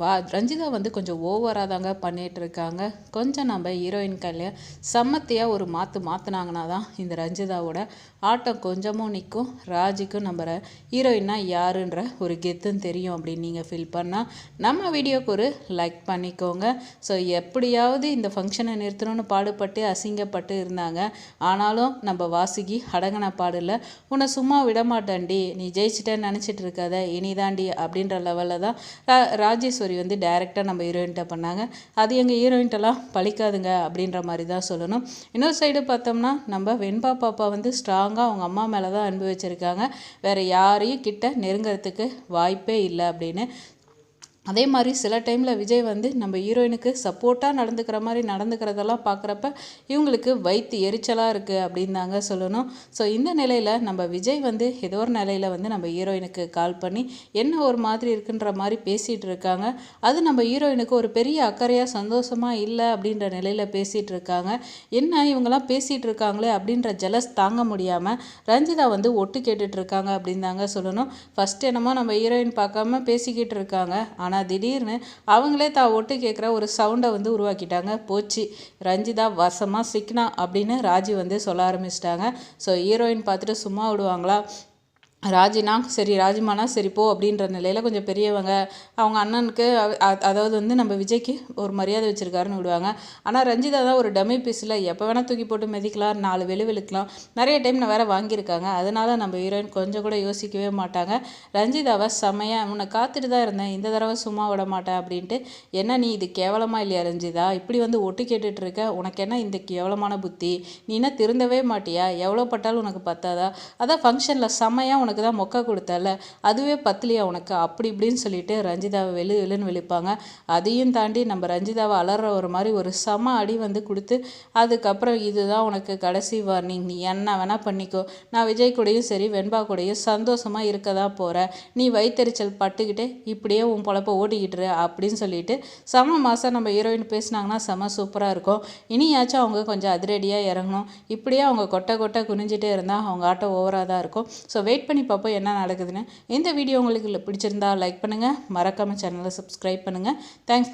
வா ரஞ்சிதா வந்து கொஞ்சம் ஓவராக தாங்க பண்ணிகிட்டு இருக்காங்க. கொஞ்சம் நம்ம ஹீரோயின் கையில் சம்மத்தியாக ஒரு மாற்று மாற்றினாங்கன்னா தான் இந்த ரஞ்சிதாவோட ஆட்டம் கொஞ்சமும் நிற்கும் ராஜிக்கும் நம்ம ஹீரோயின்னா யாருன்ற ஒரு கெத்துன்னு தெரியும் அப்படின்னு நீங்கள் ஃபீல் பண்ணால் நம்ம வீடியோக்கு ஒரு லைக் பண்ணிக்கோங்க. ஸோ எப்படியாவது இந்த ஃபங்க்ஷனை நிறுத்தணும்னு பாடுபட்டு அசிங்கப்பட்டு இருந்தாங்க. ஆனாலும் நம்ம வாசுகி அடங்கின பாடல உன்னை சும்மா விட மாட்டேன்டி. நீ ஜெயிச்சிட்டேன்னு நினச்சிட்டு இருக்காத. இனிதாண்டி அப்படின்ற லெவலில் தான் ராஜேஷ் ராஜேஸ்வரி வந்து டைரெக்டாக நம்ம ஹீரோயின்ட்ட பண்ணாங்க. அது எங்கள் ஹீரோயின்ட்டெல்லாம் பழிக்காதுங்க அப்படின்ற மாதிரி தான் சொல்லணும். இன்னொரு சைடு பார்த்தோம்னா நம்ம வெண்பா பாப்பா வந்து ஸ்ட்ராங்காக அவங்க அம்மா மேலே தான் அன்பு வச்சுருக்காங்க. வேறு யாரையும் கிட்ட நெருங்கிறதுக்கு வாய்ப்பே இல்லை அப்படின்னு. அதே மாதிரி சில டைமில் விஜய் வந்து நம்ம ஹீரோயினுக்கு சப்போர்ட்டாக நடந்துக்கிற மாதிரி நடந்துக்கிறதெல்லாம் பார்க்குறப்ப இவங்களுக்கு வயிற்று எரிச்சலாக இருக்குது அப்படின்னு தாங்க சொல்லணும். ஸோ இந்த நிலையில் நம்ம விஜய் வந்து ஏதோ ஒரு நிலையில் வந்து நம்ம ஹீரோயினுக்கு கால் பண்ணி என்ன ஒரு மாதிரி இருக்குன்ற மாதிரி பேசிகிட்டு இருக்காங்க. அது நம்ம ஹீரோயினுக்கு ஒரு பெரிய அக்கறையாக சந்தோஷமாக இல்லை அப்படின்ற நிலையில் பேசிகிட்டு இருக்காங்க. என்ன இவங்கெல்லாம் பேசிகிட்டு இருக்காங்களே அப்படின்ற ஜலஸ் தாங்க முடியாமல் ரஞ்சிதா வந்து ஒட்டு கேட்டுட்ருக்காங்க அப்படின்னு தாங்க சொல்லணும். ஃபஸ்ட் என்னமோ நம்ம ஹீரோயின் பார்க்காம பேசிக்கிட்டு இருக்காங்க. ஆனால் திடீர்னு அவங்களே தான் ஒட்டு கேட்குற ஒரு சவுண்டை வந்து உருவாக்கிட்டாங்க. போச்சு. ரஞ்சிதா வசமாக சிக்னா அப்படின்னு ராஜி வந்து சொல்ல ஆரம்பிச்சிட்டாங்க. ஸோ ஹீரோயின் பார்த்துட்டு சும்மா விடுவாங்களா? ராஜினா சரி ராஜிமானா சரி போ அப்படின்ற நிலையில் கொஞ்சம் பெரியவங்க அவங்க அண்ணனுக்கு அதாவது வந்து நம்ம விஜய்க்கு ஒரு மரியாதை வச்சுருக்காருன்னு விடுவாங்க. ஆனால் ரஞ்சிதா தான் ஒரு டம்மி பீஸில் எப்போ வேணால் தூக்கி போட்டு மிதிக்கலாம் நாலு வெளி வெளுக்கலாம். நிறைய டைம் நான் வேறு வாங்கியிருக்காங்க. அதனால் நம்ம ஹீரோயின் கொஞ்சம் கூட யோசிக்கவே மாட்டாங்க. ரஞ்சிதாவை செமையாக உன்னை காத்துட்டு தான் இருந்தேன். இந்த தடவை சும்மா விட மாட்டேன் அப்படின்ட்டு என்ன நீ இது கேவலமாக இல்லையா ரஞ்சிதா? இப்படி வந்து ஒட்டு கேட்டுட்டு இருக்க. உனக்கு என்ன இந்த கேவலமான புத்தி? நீ என்ன திருந்தவே மாட்டியா? எவ்வளோ பட்டாலும் உனக்கு பத்தாதா? அதான் ஃபங்க்ஷனில் செமையாக உனக்கு உனக்கு தான் மொக்கை கொடுத்தல அதுவே பத்தலையா உனக்கு? அப்படி இப்படின்னு சொல்லிட்டு ரஞ்சிதாவை வெளு வெளுன்னு வெளிப்பாங்க அதையும் தாண்டி நம்ம ரஞ்சிதாவை அலற ஒரு மாதிரி ஒரு சம அடி வந்து கொடுத்து அதுக்கப்புறம் இதுதான் உனக்கு கடைசி வார்னிங் நீ என்ன வேணால் பண்ணிக்கோ. நான் விஜய் கூடயும் சரி வெண்பா கூடயும் சந்தோஷமாக இருக்க தான் போகிறேன் நீ வைத்தறிச்சல் பட்டுக்கிட்டே இப்படியே உன் பொழப்ப ஓட்டிக்கிட்டுரு அப்படின்னு சொல்லிட்டு செம மாதம் நம்ம ஹீரோயின் பேசினாங்கன்னா செம சூப்பராக இருக்கும். இனியாச்சும் அவங்க கொஞ்சம் அதிரடியாக இறங்கணும். இப்படியே அவங்க கொட்டை கொட்டை குனிஞ்சிட்டே இருந்தால் அவங்க ஆட்டோ ஓவராக தான் இருக்கும். ஸோ வெயிட் பண்ணி பார்ப்போம் என்ன நடக்குதுன்னு இந்த வீடியோ உங்களுக்கு பிடிச்சிருந்தா லைக் பண்ணுங்கள் மறக்காமல் சேனலை சப்ஸ்கிரைப் பண்ணுங்கள் தேங்க்ஸ்